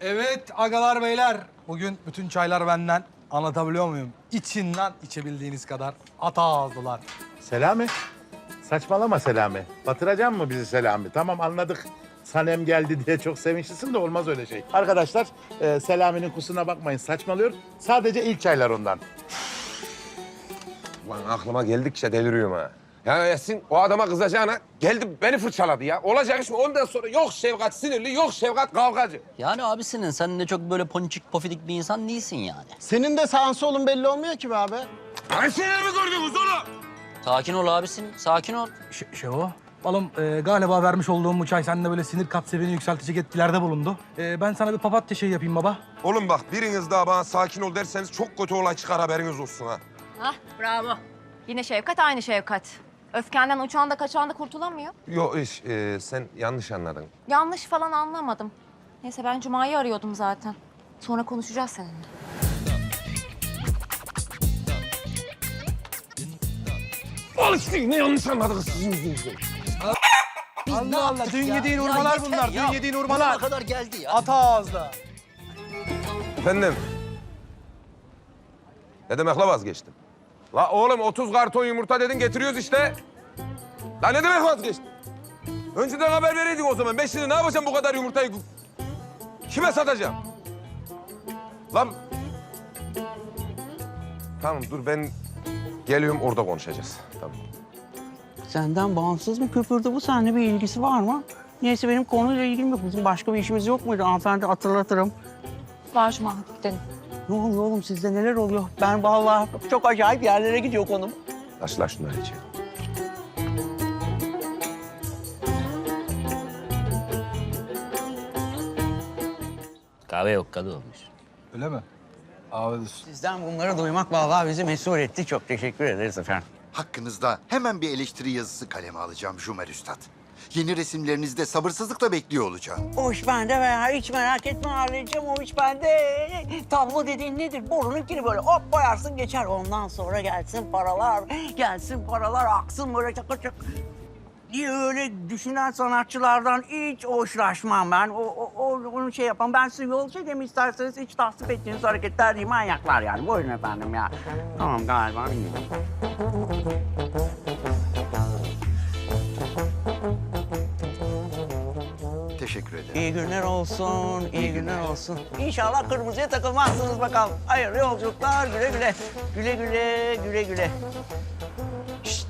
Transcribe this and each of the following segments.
Evet agalar beyler. Bugün bütün çaylar benden. Anlatabiliyor muyum? İçinden içebildiğiniz kadar ata ağızlılar. Selami. Saçmalama Selami. Batıracak mı bizi Selami? Tamam anladık. Sanem geldi diye çok sevinçlisin de olmaz öyle şey. Arkadaşlar e, Selami'nin kusuna bakmayın saçmalıyor. Sadece ilk çaylar ondan. Lan aklıma geldikçe deliriyorum ha. Ya Yasin o adama kızacağına geldi beni fırçaladı ya. Olacak iş mi? Ondan sonra yok Şevkat sinirli, yok Şevkat kavgacı. Yani abisinin sen de çok böyle ponçik pofidik bir insan değilsin yani. Senin de sağın solun belli olmuyor ki be abi. Ay sinir mi gördünüz oğlum? Sakin ol abisin, sakin ol. Ş Şevo. Oğlum e, galiba vermiş olduğum bu çay sende böyle sinir kat seviyeni yükseltecek etkilerde bulundu. E, ben sana bir papatya şey yapayım baba. Oğlum bak biriniz daha bana sakin ol derseniz çok kötü olay çıkar haberiniz olsun ha. Hah bravo. Yine Şevkat aynı Şevkat. Öfkenden uçağında kaçağında kurtulamıyor. Yok iş e, sen yanlış anladın. Yanlış falan anlamadım. Neyse ben Cuma'yı arıyordum zaten. Sonra konuşacağız seninle. Al işte ne yanlış anladınız sizin yüzünüzden. Allah Allah. Dün yediğin hurmalar bunlar. Dün yediğin hurmalar. Kadar geldi ya. Ata ağızlı. Efendim? Ne demek la vazgeçtim? La oğlum 30 karton yumurta dedin getiriyoruz işte. La ne demek vazgeçtim? Önceden haber vereydin o zaman. Ben şimdi ne yapacağım bu kadar yumurtayı? Kime satacağım? Lan... Tamam dur ben geliyorum orada konuşacağız. Tamam. Senden bağımsız mı köpürdü bu? Seninle bir ilgisi var mı? Neyse benim konuyla ilgim yok. Bizim başka bir işimiz yok muydu? Hanımefendi hatırlatırım. Var Cuma gidelim. Ne oluyor oğlum sizde neler oluyor? Ben vallahi çok acayip yerlere gidiyor konum. Taşla şunları içeri. Kahve yok kadı olmuş. Öyle mi? Olsun. Sizden bunları duymak vallahi bizi mesut etti. Çok teşekkür ederiz efendim. Hakkınızda hemen bir eleştiri yazısı kaleme alacağım Jumer Üstad. Yeni resimlerinizde sabırsızlıkla bekliyor olacağım. O iş bende veya hiç merak etme halledeceğim. O iş bende. Tablo dediğin nedir? Borununkini böyle hop boyarsın geçer. Ondan sonra gelsin paralar. Gelsin paralar aksın böyle çakır çakır. diye öyle düşünen sanatçılardan hiç hoşlaşmam ben. O, o, o onu şey yapan ben size yol çekeyim isterseniz hiç tasvip ettiğiniz hareketler değil manyaklar yani. Buyurun efendim ya. Tamam galiba. Teşekkür ederim. İyi günler olsun, iyi günler olsun. İnşallah kırmızıya takılmazsınız bakalım. Hayırlı yolculuklar, güle güle. Güle güle, güle güle. Şşt!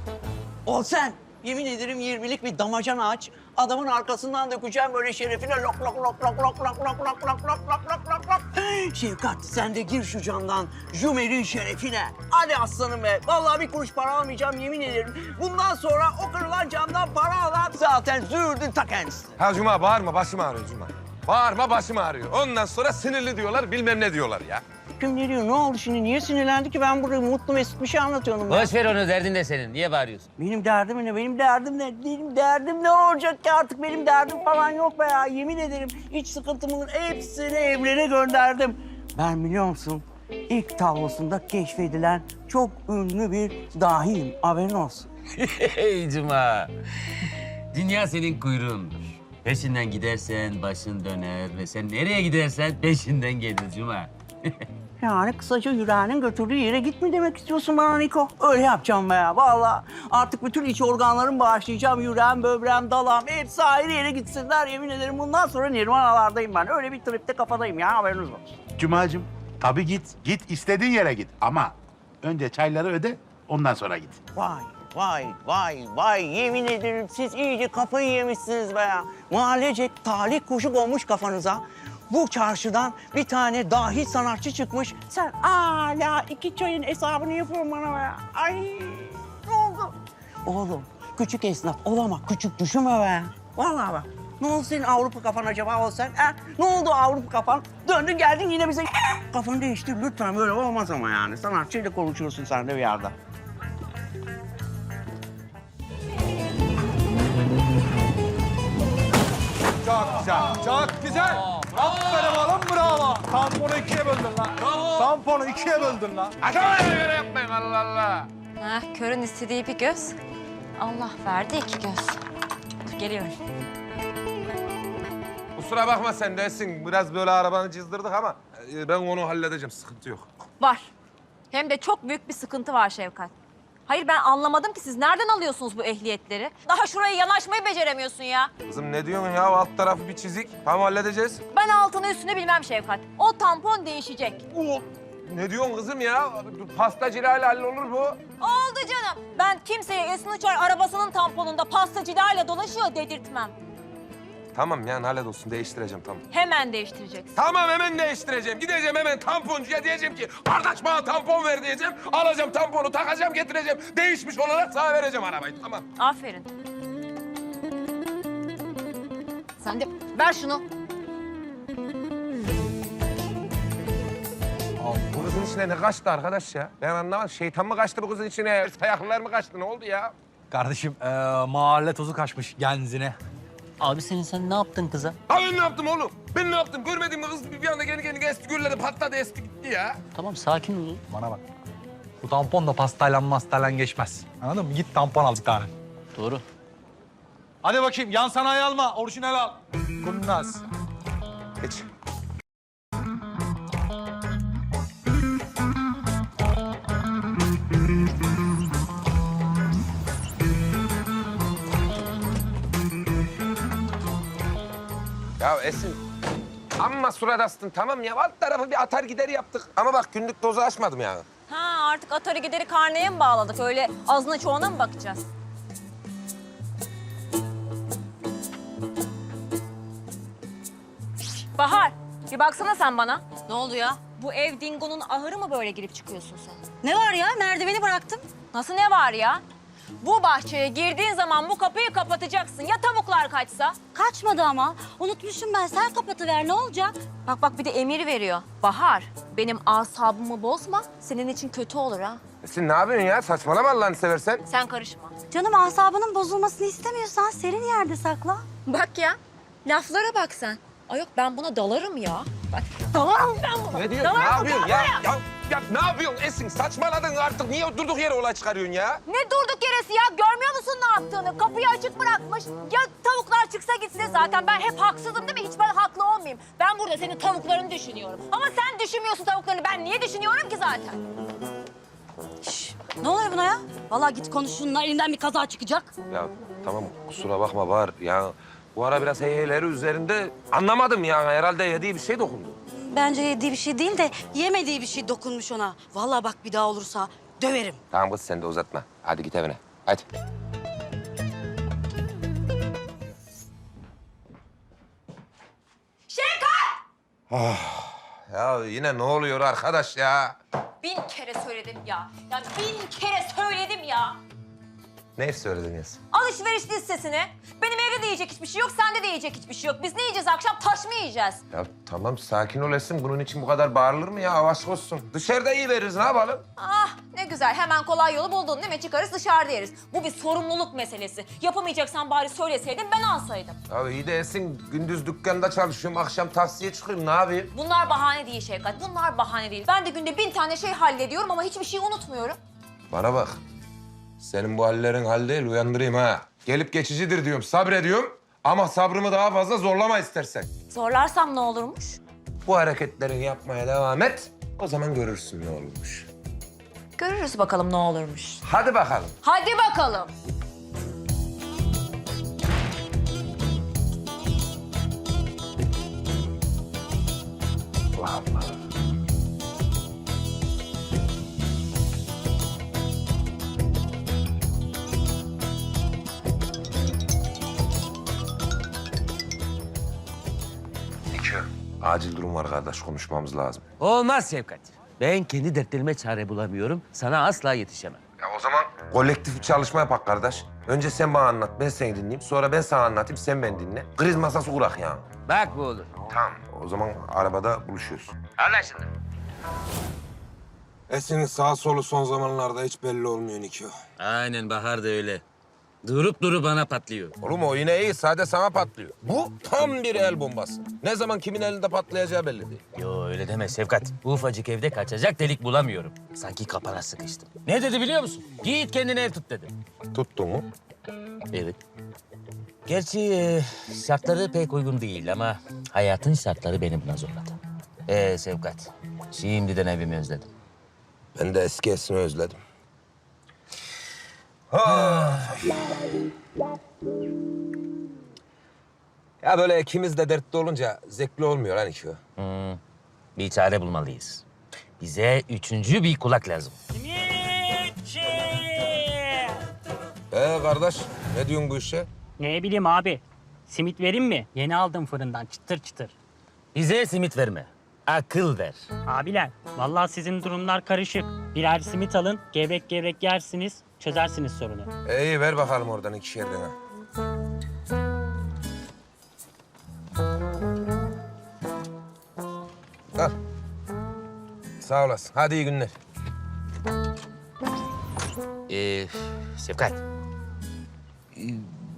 Ol sen. Yemin ederim 20'lik bir damacana aç. Adamın arkasından dökeceğim böyle şerefine lok lok lok lok lok lok lok lok lok lok lok lok lok lok. Şevkat sen de gir şu camdan Jumer'in şerefine. Hadi aslanım be. Vallahi bir kuruş para almayacağım yemin ederim. Bundan sonra o kırılan camdan para alan zaten zürdün ta kendisi. Ha Cuma bağırma başım ağrıyor Cuma. Bağırma başım ağrıyor. Ondan sonra sinirli diyorlar bilmem ne diyorlar ya. Kim ne diyor? Ne oldu şimdi? Niye sinirlendi ki? Ben burada mutlu mesut bir şey anlatıyorum. Boş ver onu derdin de senin. Niye bağırıyorsun? Benim derdim ne? Benim derdim ne? Benim derdim ne olacak ki artık? Benim derdim falan yok be ya. Yemin ederim iç sıkıntımın hepsini evlere gönderdim. Ben biliyor musun? İlk tablosunda keşfedilen çok ünlü bir dahiyim. Haberin olsun. Hey Cuma. Dünya senin kuyruğundur. Peşinden gidersen başın döner ve sen nereye gidersen peşinden gelir Cuma. Yani kısaca yüreğinin götürdüğü yere git mi demek istiyorsun bana Niko? Öyle yapacağım be ya vallahi. Artık bütün iç organlarımı bağışlayacağım. Yüreğim, böbreğim, dalağım hepsi ayrı yere gitsinler. Yemin ederim bundan sonra nirvanalardayım ben. Öyle bir tripte kafadayım ya haberiniz olsun. Cuma'cığım tabii git. Git istediğin yere git. Ama önce çayları öde ondan sonra git. Vay, vay, vay, vay. Yemin ederim siz iyice kafayı yemişsiniz be ya. Mahallecek talih kuşu konmuş kafanıza. Bu çarşıdan bir tane dahi sanatçı çıkmış. Sen hala iki çayın hesabını yapıyorsun bana be. Ay ne oldu? Oğlum küçük esnaf olama, küçük düşünme be. Vallahi bak. Ne oldu senin Avrupa kafan acaba o sen? Ha? Ne oldu Avrupa kafan? Döndün geldin yine bize kafanı değiştir lütfen böyle olmaz ama yani. Sanatçıyla konuşuyorsun sen de bir yerde. Çok güzel. Çok güzel. Aferin oğlum bravo. Tamponu ikiye böldün lan. Bravo. Tamponu ikiye böldün lan. Adama göre yapmayın Allah Allah. Heh, körün istediği bir göz. Allah verdi iki göz. Dur, geliyorum. kusura bakma sen desin. Biraz böyle arabanı çizdirdik ama e, ben onu halledeceğim. Sıkıntı yok. Var. Hem de çok büyük bir sıkıntı var Şevkat. Hayır ben anlamadım ki siz nereden alıyorsunuz bu ehliyetleri? Daha şuraya yanaşmayı beceremiyorsun ya. Kızım ne diyorsun ya? Alt tarafı bir çizik. Tamam halledeceğiz. Ben altını üstünü bilmem Şevkat. O tampon değişecek. Oo, Ne diyorsun kızım ya? Pastacıyla hallolur bu. Oldu canım. Ben kimseye Esin Uçar arabasının tamponunda pastacılarla dolaşıyor dedirtmem. Tamam yani hallolsun. Değiştireceğim tamam. Hemen değiştireceksin. Tamam hemen değiştireceğim. Gideceğim hemen tamponcuya diyeceğim ki kardeş bana tampon ver diyeceğim. Alacağım tamponu takacağım getireceğim. Değişmiş olarak sana vereceğim arabayı tamam. Aferin. Sen de ver şunu. Bu kızın içine ne kaçtı arkadaş ya? Ben anlamadım. Şeytan mı kaçtı bu kızın içine? Ayaklılar mı kaçtı? Ne oldu ya? Kardeşim eee, mahalle tozu kaçmış genzine. Abi senin sen ne yaptın kıza? Ha ben ne yaptım oğlum? Ben ne yaptım? Görmedin mi kız bir anda kendi kendine esti gürledi patladı esti gitti ya. Tamam sakin ol. Bana bak. Bu tampon da pastayla mastayla geçmez. Anladın mı? Git tampon al bir tane. Doğru. Hadi bakayım yan sanayi alma, orijinal al. Kurnaz. Geç. Esin, amma surat astın tamam ya. Alt tarafı bir atar gider yaptık. Ama bak günlük dozu aşmadım yani. Ha artık atarı gideri karneye mi bağladık? Öyle azına çoğuna mı bakacağız? Bahar, bir baksana sen bana. Ne oldu ya? Bu ev Dingo'nun ahırı mı böyle girip çıkıyorsun sen? Ne var ya? Merdiveni bıraktım. Nasıl ne var ya? Bu bahçeye girdiğin zaman bu kapıyı kapatacaksın. Ya tavuklar kaçsa? Kaçmadı ama. Unutmuşum ben. Sen kapatıver ne olacak? Bak bak bir de emir veriyor. Bahar, benim asabımı bozma. Senin için kötü olur ha. Esin ne yapıyorsun ya? Saçmalama Allah'ını seversen. Sen karışma. Canım asabının bozulmasını istemiyorsan serin yerde sakla. Bak ya, laflara bak sen. Ay yok ben buna dalarım ya. Bak dalarım ben buna. Ne diyorsun? Ne Dalarım, yapıyorsun ya? ya? Ya ne yapıyorsun Esin? Saçmaladın artık. Niye durduk yere olay çıkarıyorsun ya? Ne durduk yeresi ya? Görmüyor musun ne yaptığını? Kapıyı açık bırakmış. Ya tavuklar çıksa gitse zaten ben hep haksızım değil mi? Hiç ben haklı olmayayım. Ben burada senin tavuklarını düşünüyorum. Ama sen düşünmüyorsun tavuklarını. Ben niye düşünüyorum ki zaten? Şş, ne oluyor buna ya? Vallahi git konuş şununla elinden bir kaza çıkacak. Ya tamam kusura bakma var ya. Bu ara biraz heyheleri üzerinde anlamadım ya. Herhalde yediği bir şey dokundu. Bence yediği bir şey değil de yemediği bir şey dokunmuş ona. Vallahi bak bir daha olursa döverim. Tamam kız sen de uzatma. Hadi git evine. Hadi. Ah, ya yine ne oluyor arkadaş ya? Bin kere söyledim ya. Ya bin kere söyledim ya. Ne söyledin Yasin? Alışveriş listesini. Benim evde de yiyecek hiçbir şey yok, sende de yiyecek hiçbir şey yok. Biz ne yiyeceğiz akşam? Taş mı yiyeceğiz? Ya tamam sakin ol Esin. Bunun için bu kadar bağırılır mı ya? Avaş olsun. Dışarıda iyi veririz ne yapalım? Ah ne güzel hemen kolay yolu buldun değil mi? Çıkarız dışarıda yeriz. Bu bir sorumluluk meselesi. Yapamayacaksan bari söyleseydin ben alsaydım. Ya iyi de Esin gündüz dükkanda çalışıyorum. Akşam taksiye çıkıyorum. Ne yapayım? Bunlar bahane değil Şevkat. Bunlar bahane değil. Ben de günde bin tane şey hallediyorum ama hiçbir şey unutmuyorum. Bana bak. Senin bu hallerin hal değil, uyandırayım ha. Gelip geçicidir diyorum, sabrediyorum. Ama sabrımı daha fazla zorlama istersen. Zorlarsam ne olurmuş? Bu hareketlerini yapmaya devam et. O zaman görürsün ne olmuş. Görürüz bakalım ne olurmuş. Hadi bakalım. Hadi bakalım. Acil durum var kardeş, konuşmamız lazım. Olmaz Şevkat. Ben kendi dertlerime çare bulamıyorum. Sana asla yetişemem. Ya o zaman kolektif bir çalışma yapak kardeş. Önce sen bana anlat, ben seni dinleyeyim. Sonra ben sana anlatayım, sen beni dinle. Kriz masası kurak ya. Bak bu olur. Tamam. O zaman arabada buluşuyoruz. Anlaşıldı. Esin'in sağ solu son zamanlarda hiç belli olmuyor Nikio. Aynen Bahar da öyle. Durup durup bana patlıyor. Oğlum o yine iyi, sade sana patlıyor. Bu tam bir el bombası. Ne zaman kimin elinde patlayacağı belli değil. Yo öyle deme Şevkat. Bu ufacık evde kaçacak delik bulamıyorum. Sanki kapana sıkıştım. Ne dedi biliyor musun? Git kendine ev tut dedi. Tuttu mu? Evet. Gerçi e, şartları pek uygun değil ama hayatın şartları beni buna zorladı. Ee Sevkat, şimdiden evimi özledim. Ben de eski esini özledim. Ha. Ya böyle ikimiz de dertli olunca zevkli olmuyor lan iki o. Bir çare bulmalıyız. Bize üçüncü bir kulak lazım. Ee kardeş ne diyorsun bu işe? Ne bileyim abi. Simit vereyim mi? Yeni aldım fırından çıtır çıtır. Bize simit verme, akıl ver. Abiler, vallahi sizin durumlar karışık. Birer simit alın, gevrek gevrek yersiniz, çözersiniz sorunu. İyi ver bakalım oradan ikişerden ha. Al. Sağ olasın. Hadi iyi günler. Ee, Sevkat, ee,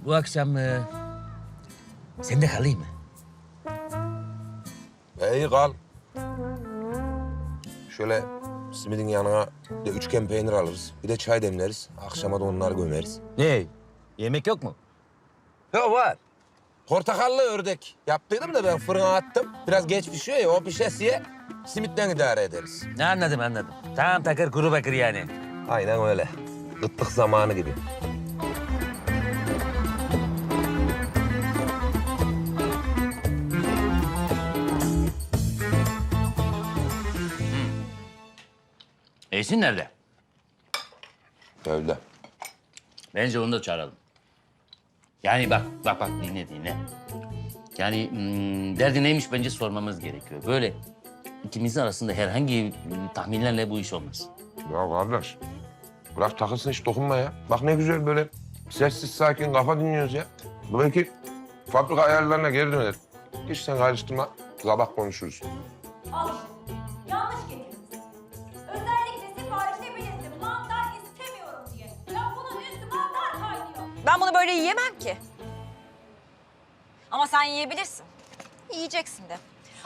bu akşam e, sende kalayım mı? İyi kal. Şöyle simidin yanına bir de üçgen peynir alırız. Bir de çay demleriz. Akşama da onları gömeriz. Ne? Yemek yok mu? Ya var. Portakallı ördek yaptıydım da ben fırına attım. Biraz geç pişiyor ya o pişesiye simitten idare ederiz. Ne anladım anladım. Tam takır kuru bakır yani. Aynen öyle. Itlık zamanı gibi. Esin nerede? Öyle. Bence onu da çağıralım. Yani bak, bak bak dinle dinle. Yani hmm, derdi neymiş bence sormamız gerekiyor. Böyle ikimizin arasında herhangi hmm, tahminlerle bu iş olmaz. Ya kardeş. Bırak takılsın hiç dokunma ya. Bak ne güzel böyle sessiz sakin kafa dinliyoruz ya. Belki fabrika ayarlarına geri döner. Hiç sen karıştırma. Sabah konuşuruz. Ben bunu böyle yiyemem ki. Ama sen yiyebilirsin. Yiyeceksin de.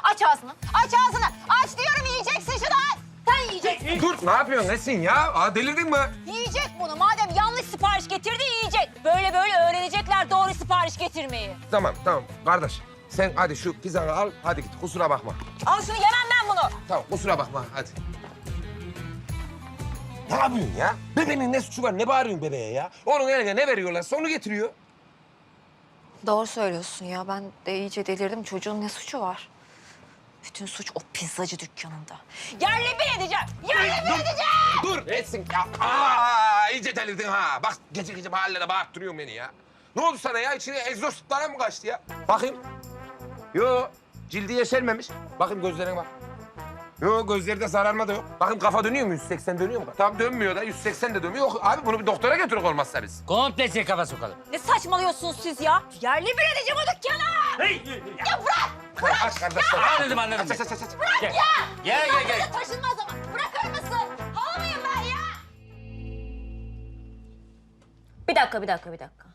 Aç ağzını. Aç ağzını. Aç diyorum yiyeceksin şunu. Sen yiyeceksin. Dur ne yapıyorsun Nesin ya? Aa, delirdin mi? Yiyecek bunu. Madem yanlış sipariş getirdi yiyecek. Böyle böyle öğrenecekler doğru sipariş getirmeyi. Tamam tamam kardeş. Sen hadi şu pizzanı al hadi git kusura bakma. Al şunu yemem ben bunu. Tamam kusura bakma hadi. Ne yapıyorsun ya? Bebeğin ne suçu var? Ne bağırıyorsun bebeğe ya? Onun eline ne veriyorlar? Onu getiriyor. Doğru söylüyorsun ya. Ben de iyice delirdim. Çocuğun ne suçu var? Bütün suç o pizzacı dükkanında. Yerle bir edeceğim. Yerle bir edeceğim. Dur etsin ya. Aa, iyice delirdin ha. Bak gece gece mahallede bağırttırıyorsun beni ya. Ne oldu sana ya? İçine egzozlara mı kaçtı ya? Bakayım. Yo cildi yeşermemiş. Bakayım gözlerine bak. Yo gözlerde sararma da yok. Bakayım kafa dönüyor mu? 180 dönüyor mu? Tam dönmüyor da 180 de dönmüyor. Yok abi bunu bir doktora götürük olmazsa biz. Komple kafa sokalım. Ne saçmalıyorsunuz siz ya? Yerle bir edeceğim o dükkanı. Ya bırak. Aç kardeşler. Anladım anladım. Aç aç aç. aç. Gel. Gel gel gel. Taşınmaz ama. Bırakır mısın? Halı mıyım ben ya? Bir dakika, bir dakika, bir dakika.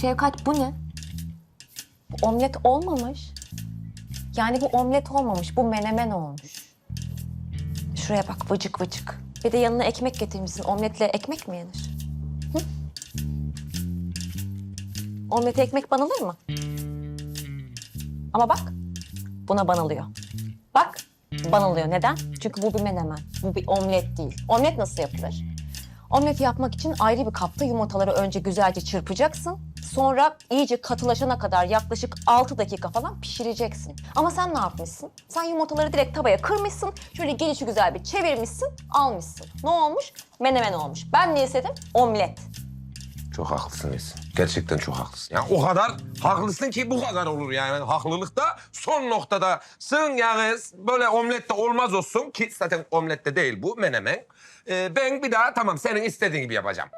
Şevkat bu ne? Omlet olmamış. Yani bu omlet olmamış, bu menemen olmuş. Şuraya bak vıcık vıcık. Bir de yanına ekmek getirmişsin. Omletle ekmek mi yenir? Hı? Omlete ekmek banılır mı? Ama bak, buna banılıyor. Bak, banılıyor. Neden? Çünkü bu bir menemen. Bu bir omlet değil. Omlet nasıl yapılır? Omleti yapmak için ayrı bir kapta yumurtaları önce güzelce çırpacaksın. Sonra iyice katılaşana kadar yaklaşık 6 dakika falan pişireceksin. Ama sen ne yapmışsın? Sen yumurtaları direkt tavaya kırmışsın. Şöyle gelişi güzel bir çevirmişsin, almışsın. Ne olmuş? Menemen olmuş. Ben ne istedim? Omlet. Çok haklısın Esin. Gerçekten çok haklısın. Yani o kadar haklısın ki bu kadar olur yani. Haklılıkta son noktada sığın yani böyle omlette olmaz olsun ki zaten omlette değil bu menemen. Ee, ben bir daha tamam senin istediğin gibi yapacağım.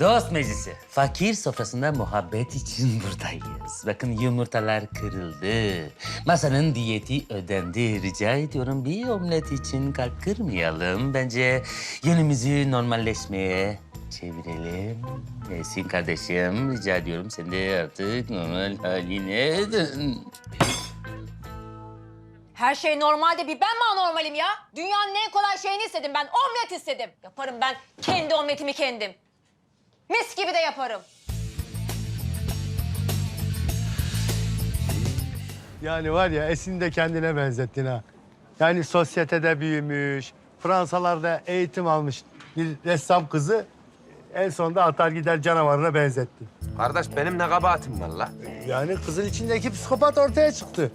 Dost meclisi. Fakir sofrasında muhabbet için buradayız. Bakın yumurtalar kırıldı. Masanın diyeti ödendi. Rica ediyorum bir omlet için kalp kırmayalım. Bence yönümüzü normalleşmeye çevirelim. Esin kardeşim rica ediyorum sen de artık normal haline dön. Her şey normalde bir ben mi anormalim ya? Dünyanın en kolay şeyini istedim ben. Omlet istedim. Yaparım ben kendi omletimi kendim. Mis gibi de yaparım. Yani var ya Esin de kendine benzettin ha. Yani sosyetede büyümüş, Fransalarda eğitim almış bir ressam kızı en sonunda atar gider canavarına benzettin. Kardeş benim ne kabahatim var la? Yani kızın içindeki psikopat ortaya çıktı.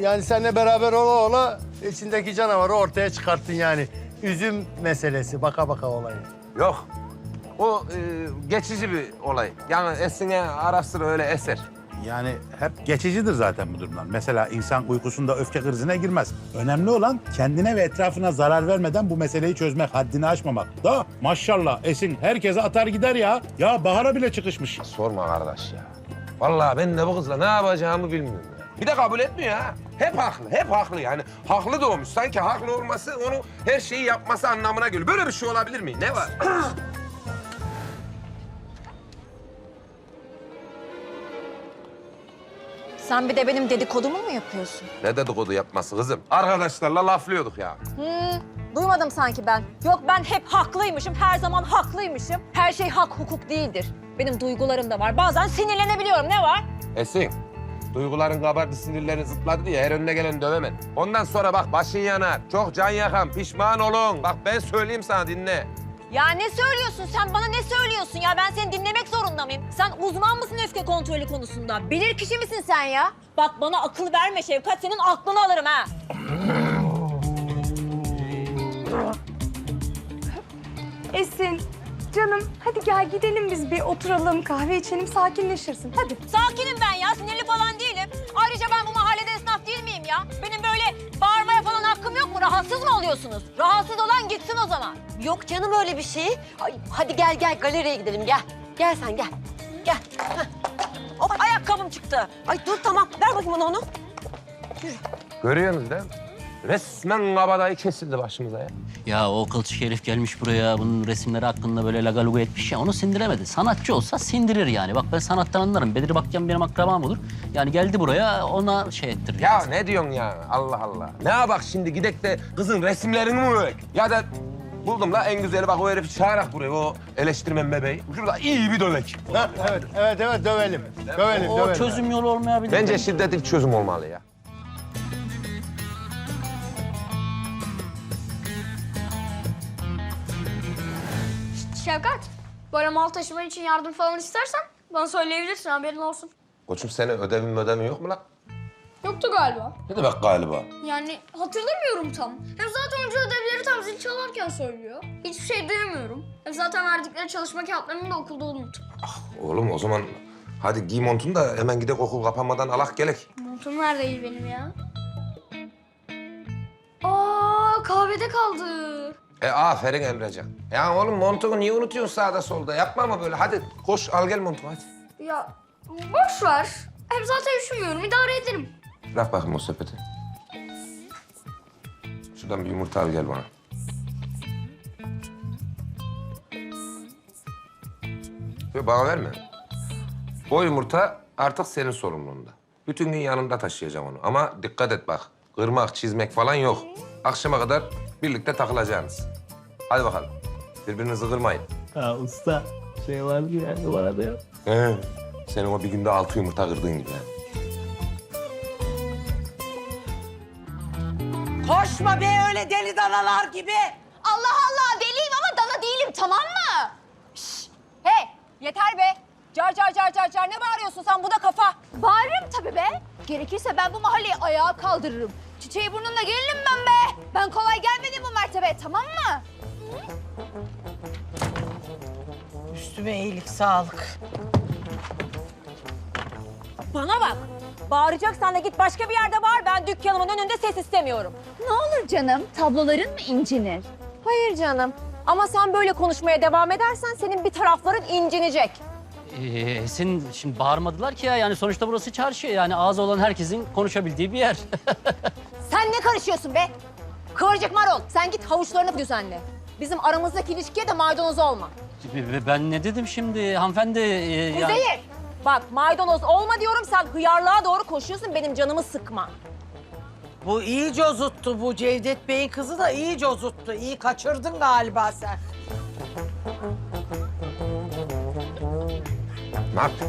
Yani seninle beraber ola ola içindeki canavarı ortaya çıkarttın yani. Üzüm meselesi baka baka olayı. Yok. O e, geçici bir olay. Yani Esin'e ara sıra öyle eser. Yani hep geçicidir zaten bu durumlar. Mesela insan uykusunda öfke krizine girmez. Önemli olan kendine ve etrafına zarar vermeden bu meseleyi çözmek, haddini aşmamak. Da maşallah Esin herkese atar gider ya. Ya Bahar'a bile çıkışmış. Sorma kardeş ya. Vallahi ben de bu kızla ne yapacağımı bilmiyorum ya. Bir de kabul etmiyor ha. Hep haklı, hep haklı yani. Haklı doğmuş. Sanki haklı olması onu her şeyi yapması anlamına geliyor. Böyle bir şey olabilir mi? Ne var? Sen bir de benim dedikodumu mu yapıyorsun? ne dedikodu yapması kızım? Arkadaşlarla laflıyorduk ya. Hmm, duymadım sanki ben. Yok ben hep haklıymışım, her zaman haklıymışım. Her şey hak hukuk değildir. Benim duygularım da var. Bazen sinirlenebiliyorum. Ne var? Esin, duyguların kabardı, sinirlerin zıpladı diye her önüne gelen dövemen. Ondan sonra bak başın yanar, çok can yakan, pişman olun. Bak ben söyleyeyim sana dinle. Ya ne söylüyorsun? Sen bana ne söylüyorsun ya? Ben seni dinlemek zorunda mıyım? Sen uzman mısın öfke kontrolü konusunda? Bilir kişi misin sen ya? Bak bana akıl verme Şevkat. Senin aklını alırım ha. Esin, canım hadi gel gidelim biz bir oturalım, kahve içelim, sakinleşirsin. Hadi. Sakinim ben Rahatsız mı oluyorsunuz? Rahatsız olan gitsin o zaman. Yok canım öyle bir şey. Ay, hadi gel gel galeriye gidelim gel. Gel sen gel. Gel. Heh. Hop ayakkabım çıktı. Ay dur tamam ver bakayım bana onu. Görüyorsunuz değil mi? Resmen kabadayı kesildi başımıza ya. Ya o kılçık herif gelmiş buraya bunun resimleri hakkında böyle lagalugu etmiş ya onu sindiremedi. Sanatçı olsa sindirir yani. Bak ben sanattan anlarım. Bedir Bakcan benim akrabam olur. Yani geldi buraya ona şey ettirir. Ya ne diyorsun ya? Allah Allah. Ne ya bak şimdi gidek de kızın resimlerini mi övek? Ya da buldum la en güzeli bak o herifi çağırak buraya o eleştirmen bebeği. Şurada iyi bir dövek. Ha, evet, evet, evet dövelim. Dövelim, o dövelim. çözüm yolu olmayabilir. Bence şiddetli bir çözüm olmalı ya. Şevkat, böyle mal taşıman için yardım falan istersen bana söyleyebilirsin haberin olsun. Koçum senin ödevin ödevin yok mu lan? Yoktu galiba. Ne demek galiba? Yani hatırlamıyorum tam. Hem zaten önce ödevleri tam zil çalarken söylüyor. Hiçbir şey duyamıyorum. Hem zaten verdikleri çalışma kağıtlarını da okulda unuttum. Oğlum o zaman hadi giy montunu da hemen gidek okul kapanmadan alak gelek. Montum neredeydi benim ya? Aa kahvede kaldı. E aferin Emrecan. Ya oğlum montunu niye unutuyorsun sağda solda? Yapma ama böyle. Hadi koş al gel montunu hadi. Ya boş ver. Hem zaten üşümüyorum idare ederim. Bırak bakayım o sepeti. Şuradan bir yumurta al gel bana. Yok bana verme. O yumurta artık senin sorumluluğunda. Bütün gün yanında taşıyacağım onu. Ama dikkat et bak. Kırmak, çizmek falan yok. Akşama kadar birlikte takılacaksınız. Hadi bakalım. Birbirinizi kırmayın. Ha usta, şey vardı yani bana da ya. He. Senin o bir günde altı yumurta kırdığın gibi. Koşma be öyle deli danalar gibi. Allah Allah deliyim ama dana değilim tamam mı? Şş, hey yeter be. Car car car car car ne bağırıyorsun sen bu da kafa. Bağırırım tabii be. Gerekirse ben bu mahalleyi ayağa kaldırırım. Çiçeği burnumla gelinim ben be. Ben kolay gelmedim bu mertebe tamam mı? Üstüme iyilik sağlık. Bana bak. Bağıracaksan da git başka bir yerde bağır. Ben dükkanımın önünde ses istemiyorum. Ne olur canım tabloların mı incinir? Hayır canım. Ama sen böyle konuşmaya devam edersen senin bir tarafların incinecek. Ee, Esin şimdi bağırmadılar ki ya. Yani sonuçta burası çarşı. Yani ağzı olan herkesin konuşabildiği bir yer. Sen ne karışıyorsun be? Kıvırcık marul. Sen git havuçlarını düzenle. Bizim aramızdaki ilişkiye de maydanoz olma. ben ne dedim şimdi hanımefendi? Ee, ya- Üzeyir. Bak maydanoz olma diyorum sen hıyarlığa doğru koşuyorsun benim canımı sıkma. Bu iyi cozuttu bu Cevdet Bey'in kızı da iyi cozuttu. İyi kaçırdın galiba sen. Ne yaptın?